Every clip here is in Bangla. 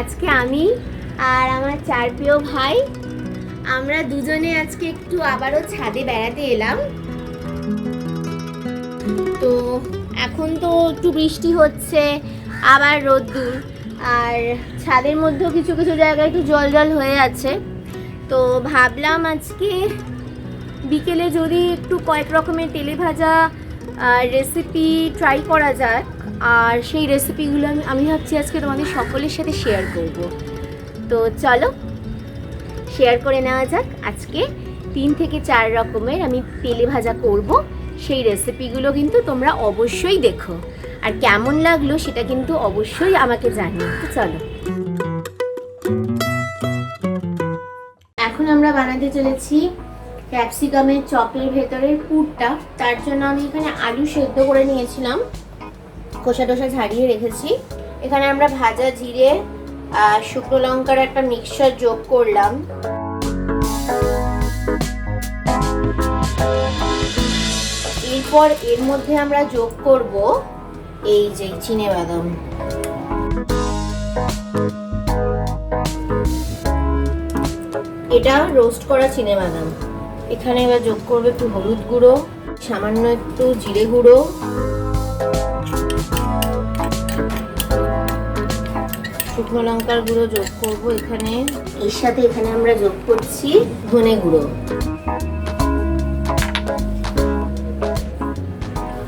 আজকে আমি আর আমার চার প্রিয় ভাই, আমরা দুজনে আজকে একটু আবারও ছাদে বেড়াতে এলাম। তো এখন তো একটু বৃষ্টি হচ্ছে, আবার রোদ্দুর, আর ছাদের মধ্যেও কিছু কিছু জায়গায় একটু জল জল হয়ে আছে। তো ভাবলাম আজকে বিকেলে যদি একটু কয়েক রকমের তেলে ভাজা রেসিপি ট্রাই করা যাক আর সেই রেসিপিগুলো আমি আমি ভাবছি আজকে তোমাদের সকলের সাথে শেয়ার করব। তো চলো শেয়ার করে নেওয়া যাক। আজকে তিন থেকে চার রকমের আমি তেলে ভাজা করব। সেই রেসিপিগুলো কিন্তু তোমরা অবশ্যই দেখো। আর কেমন লাগল সেটা কিন্তু অবশ্যই আমাকে জানিও। তো চলো। এখন আমরা বানাতে চলেছি ক্যাপসিকামের চপের ভেতরের পুরটা। তার জন্য আমি এখানে আলু সেদ্ধ করে নিয়েছিলাম। খোসা টোসা ঝাড়িয়ে রেখেছি। এখানে আমরা ভাজা জিরে আর শুকনো লঙ্কার একটা মিক্সচার যোগ করলাম। এরপর এর মধ্যে আমরা যোগ করব এই যে চিনে বাদাম। এটা রোস্ট করা চিনে বাদাম। এখানে এবার যোগ করবে একটু হলুদ গুঁড়ো, সামান্য একটু জিরে গুঁড়ো। শুকনো লঙ্কার গুঁড়ো যোগ করব এখানে। এর সাথে এখানে আমরা যোগ করছি ধনে গুঁড়ো।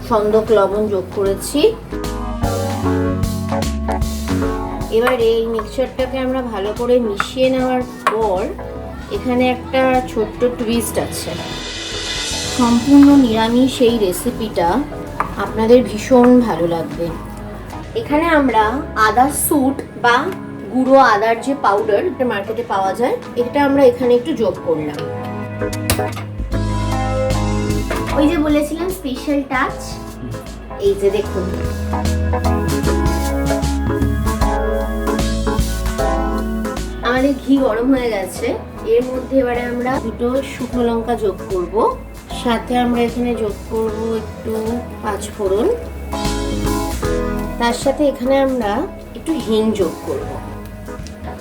সন্দক লবণ যোগ করেছি। এবার এই মিক্সচারটাকে আমরা ভালো করে মিশিয়ে নেওয়ার পর এখানে একটা ছোট্ট টুইস্ট আছে। সম্পূর্ণ নিরামিষ এই রেসিপিটা আপনাদের ভীষণ ভালো লাগবে। এখানে আমরা আদা স্যুট বা গুঁড়ো আদার যে পাউডার মার্কেটে পাওয়া যায়, এটা আমরা এখানে একটু যোগ করলাম। ওই যে বলেছিলাম স্পেশাল টাচ এই যে দেখুন। আমাদের ঘি গরম হয়ে গেছে, এর মধ্যে এবারে আমরা দুটো শুকনো লঙ্কা যোগ করব, সাথে আমরা এখানে যোগ করব একটু পাঁচ ফোড়ন। তার সাথে এখানে আমরা একটু হিং যোগ করব।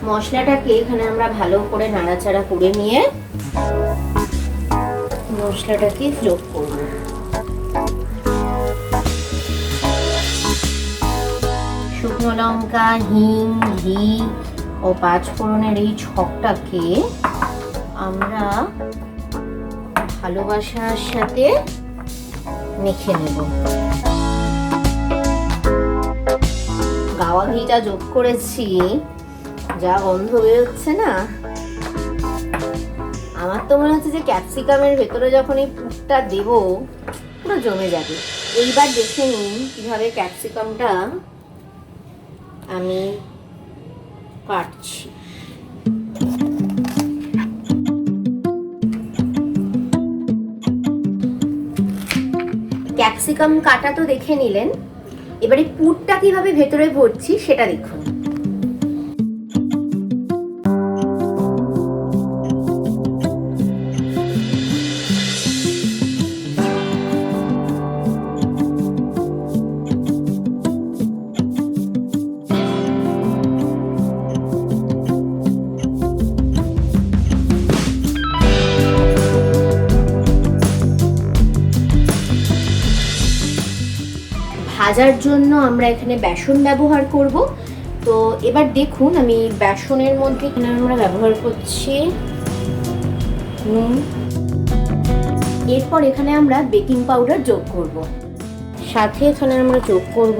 মশলাটাকে এখানে আমরা ভালো করে নাড়াচাড়া করে নিয়ে মশলাটাকে যোগ করব। শুকনো লঙ্কা, হিং, ঘি ও পাঁচ ফোড়নের এই ছকটাকে আমরা ভালোবাসার সাথে মেখে নেব। গাওয়া ঘিটা যোগ করেছি। যা গন্ধ বেরোচ্ছে না। আমার তো মনে হচ্ছে যে ক্যাপসিকামের ভেতরে যখন এই পুরটা দেব, পুরো জমে যাবে। এইবার দেখে নিন কীভাবে ক্যাপসিকামটা আমি কাটছি। ক্যাপসিকাম কাটা তো দেখে নিলেন। এবারে পুরটা কীভাবে ভেতরে ভরছি সেটা দেখুন। ভাজার জন্য আমরা এখানে বেসন ব্যবহার করব। তো এবার দেখুন আমি বেসনের মধ্যে এখানে আমরা ব্যবহার করছি। নুন। এরপর এখানে আমরা বেকিং পাউডার যোগ করব। সাথে এখানে আমরা যোগ করব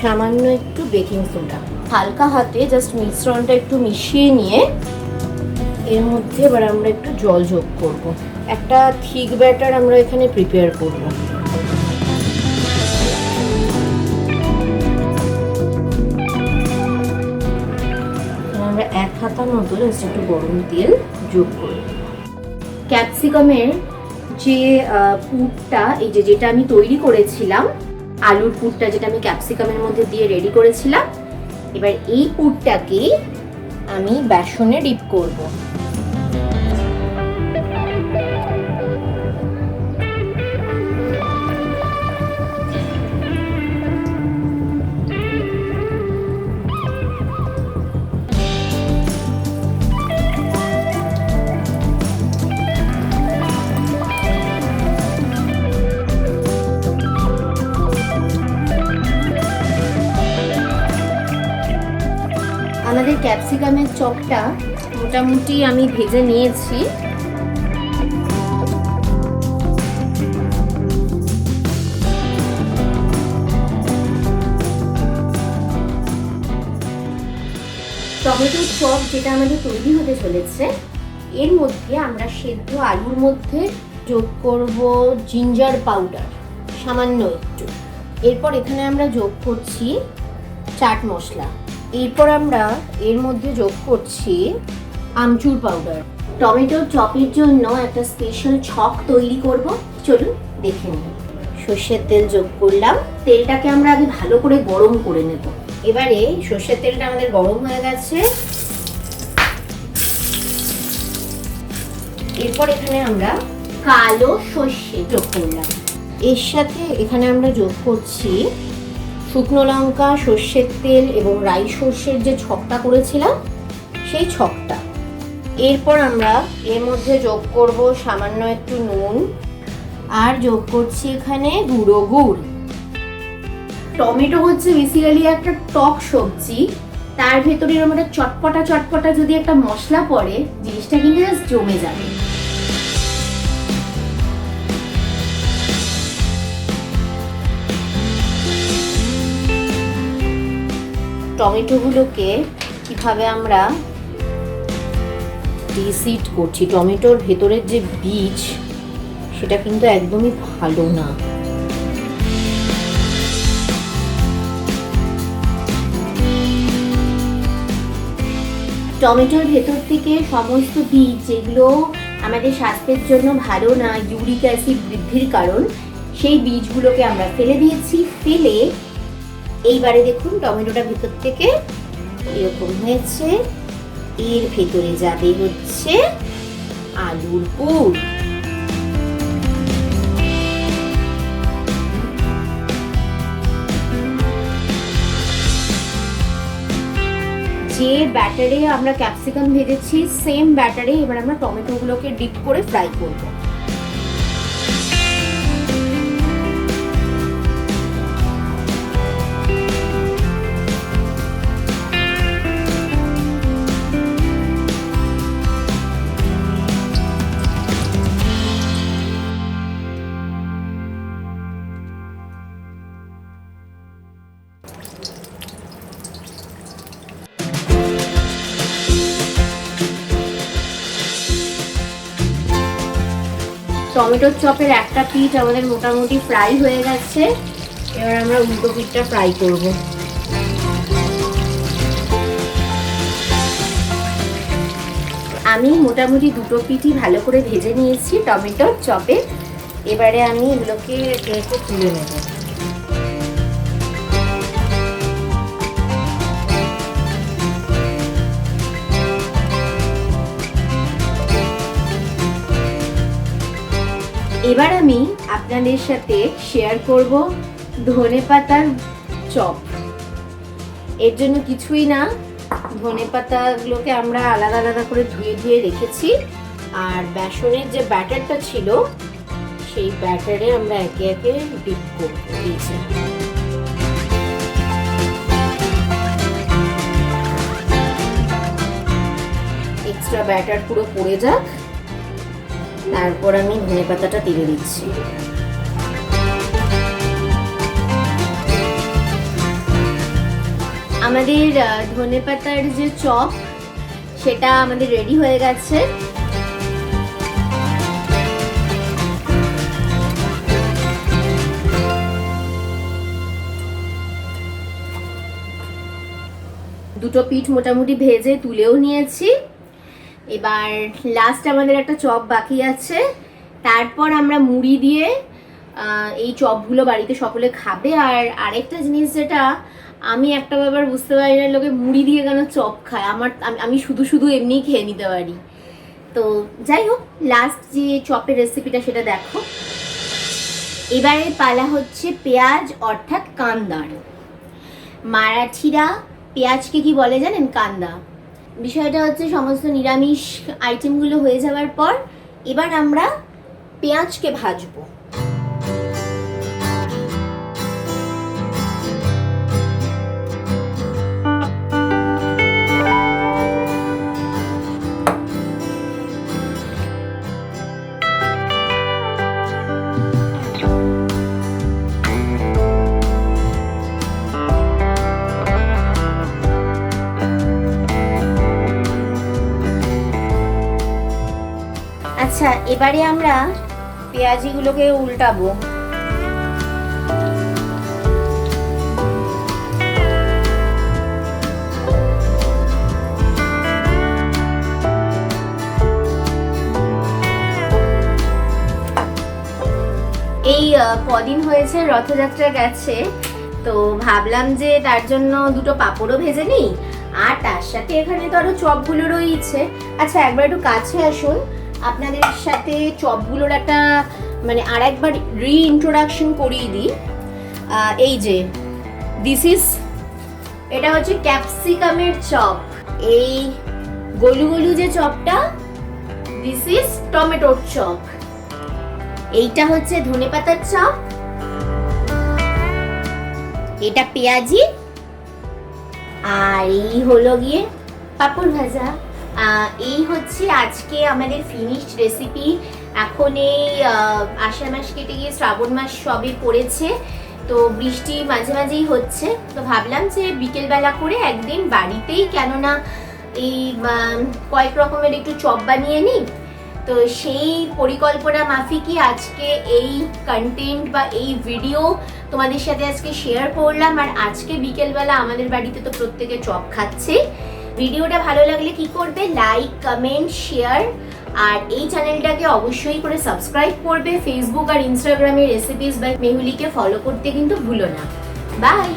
সামান্য একটু বেকিং সোডা। হালকা হাতে জাস্ট মিশ্রণটা একটু মিশিয়ে নিয়ে এর মধ্যে এবার আমরা একটু জল যোগ করব। একটা থিক ব্যাটার আমরা এখানে প্রিপেয়ার করব। মতো জাস্ট একটু গরম তেল যোগ করে। ক্যাপসিকামের যে পুরটা, এই যে যেটা আমি তৈরি করেছিলাম, আলুর পুরটা যেটা আমি ক্যাপসিকামের মধ্যে দিয়ে রেডি করেছিলাম, এবার এই পুরটাকে আমি বেসনে ডিপ করব। ক্যাপসিকামের চপটা মোটামুটি আমি ভেজে নিয়েছি। টমেটোর চপ যেটা আমাদের তৈরি হতে চলেছে, এর মধ্যে আমরা সেদ্ধ আলুর মধ্যে যোগ করব জিঞ্জার পাউডার, সামান্য একটু। এরপর এখানে আমরা যোগ করছি চাট মশলা। এরপর আমরা এর মধ্যে যোগ করছি আমচুর পাউডার টমেটো চপের জন্য একটা স্পেশাল ছক তৈরি করব। চলুন দেখে নিই। সর্ষের তেল যোগ করলাম। তেলটাকে আমরা আগে ভালো করে গরম করে নেব। এবারে সর্ষের তেলটা আমাদের গরম হয়ে গেছে। এরপর এখানে আমরা কালো সর্ষে যোগ করলাম। এর সাথে এখানে আমরা যোগ করছি শুকনো লঙ্কা, সর্ষের তেল এবং রাই সর্ষের যে ছকটা করেছিলাম, সেই ছকটা। এরপর আমরা এর মধ্যে যোগ করব সামান্য একটু নুন আর যোগ করছি এখানে গুঁড়ো গুড়। টমেটো হচ্ছে বেসিক্যালি একটা টক সবজি, তার ভেতরে এরকম চটপটা চটপটা যদি একটা মশলা পড়ে, জিনিসটা কিন্তু জমে যাবে। টমেটোগুলোকে কীভাবে আমরা ডিসিট করছি? টমেটোর ভেতরের যে বীজ, সেটা কিন্তু একদমই ভালো না। টমেটোর ভেতর থেকে সমস্ত বীজ, যেগুলো আমাদের স্বাস্থ্যের জন্য ভালো না, ইউরিক অ্যাসিড বৃদ্ধির কারণ, সেই বীজগুলোকে আমরা ফেলে দিয়েছি। ফেলে এইবারে দেখুন টমেটোটা ভিতর থেকে এরকম হয়েছে। এর ভেতরে যাবে হচ্ছে আলুর পুর যে ব্যাটারে আমরা ক্যাপসিকাম ভেজেছি, সেম ব্যাটারে এবার আমরা টমেটোগুলোকে ডিপ করে ফ্রাই করব। টমেটোর চপের একটা পিট আমাদের মোটামুটি ফ্রাই হয়ে গেছে। এবার আমরা উল্টো পিটটা ফ্রাই করব। আমি মোটামুটি দুটো পিঠই ভালো করে ভেজে নিয়েছি টমেটোর চপে। এবারে আমি এগুলোকে তুলে নেব। এবার আমি আপনাদের সাথে শেয়ার করব ধনে পাতার চপ। এর জন্য কিছুই না, ধনে পাতাগুলোকে আমরা আলাদা আলাদা করে ধুয়ে ধুয়ে রেখেছি। আর বেসনের যে ব্যাটারটা ছিল, সেই ব্যাটারে আমরা একে একে ডিপ দিয়েছি। এক্সট্রা ব্যাটার পুরো পড়ে যাক। তারপর আমি ধনে পাতাটা তেলে দিচ্ছি। আমাদের ধনে পাতার যে চপ, সেটা আমাদের রেডি হয়ে গেছে। দুটো পিঠ মোটামুটি ভেজে তুলেও নিয়েছি। এবার লাস্ট আমাদের একটা চপ বাকি আছে। তারপর আমরা মুড়ি দিয়ে এই চপগুলো বাড়িতে সকলে খাবে। আর আরেকটা জিনিস যেটা, আমি একটা ব্যাপার বুঝতে পারি না, লোকে মুড়ি দিয়ে কেন চপ খায়? আমার, আমি- শুধু শুধু এমনিই খেয়ে নিতে পারি। তো যাই হোক লাস্ট যে চপের রেসিপিটা সেটা দেখো। এবারে পালা হচ্ছে পেঁয়াজ, অর্থাৎ কান্দার। মারাঠিরা পেঁয়াজকে কি বলে জানেন? কান্দা। বিষয়টা হচ্ছে সমস্ত নিরামিষ আইটেমগুলো হয়ে যাওয়ার পর এবার আমরা পেঁয়াজকে ভাজবো। আচ্ছা এবারে আমরা পেঁয়াজিগুলোকে উল্টাবো। এই কদিন হয়েছে রথযাত্রা গেছে, তো ভাবলাম যে তার জন্য দুটো পাঁপড়ও ভেজে নিই, আর তার সাথে এখানে তো আরও চপগুলো রয়েছে। আচ্ছা একবার একটু কাছে আসুন। আপনাদের সাথে চপগুলোর একটা মানে আর একবার রিইন্ট্রোডাকশন করিয়ে দিই। এই যে দিস ইজ এটা হচ্ছে ক্যাপসিকামের চপ। এই গলু গলু যে চপটা দিস ইজ টমেটোর চপ। এইটা হচ্ছে ধনেপাতার চপ। এটা পেঁয়াজি। আর এই হলো গিয়ে পাপড় ভাজা। এই হচ্ছে আজকে আমাদের ফিনিশড রেসিপি এখন এই আষাঢ় মাস কেটে গিয়ে শ্রাবণ মাস সবে পড়েছে, তো বৃষ্টি মাঝে মাঝেই হচ্ছে। তো ভাবলাম যে বিকেলবেলা করে একদিন বাড়িতেই কেননা এই কয়েক রকমের একটু চপ বানিয়ে নিই। তো সেই পরিকল্পনা মাফিকই আজকে এই কন্টেন্ট বা এই ভিডিও তোমাদের সাথে আজকে শেয়ার করলাম। আর আজকে বিকেলবেলা আমাদের বাড়িতে তো প্রত্যেকে চপ খাচ্ছে। ভিডিওটা ভালো লাগলে কি করবে? লাইক কমেন্ট শেয়ার আর এই চ্যানেলটাকে অবশ্যই করে সাবস্ক্রাইব করবে। ফেসবুক আর ইনস্টাগ্রামে রেসিপিস বাই মেহুলিকে ফলো করতে কিন্তু ভুলো না। বাই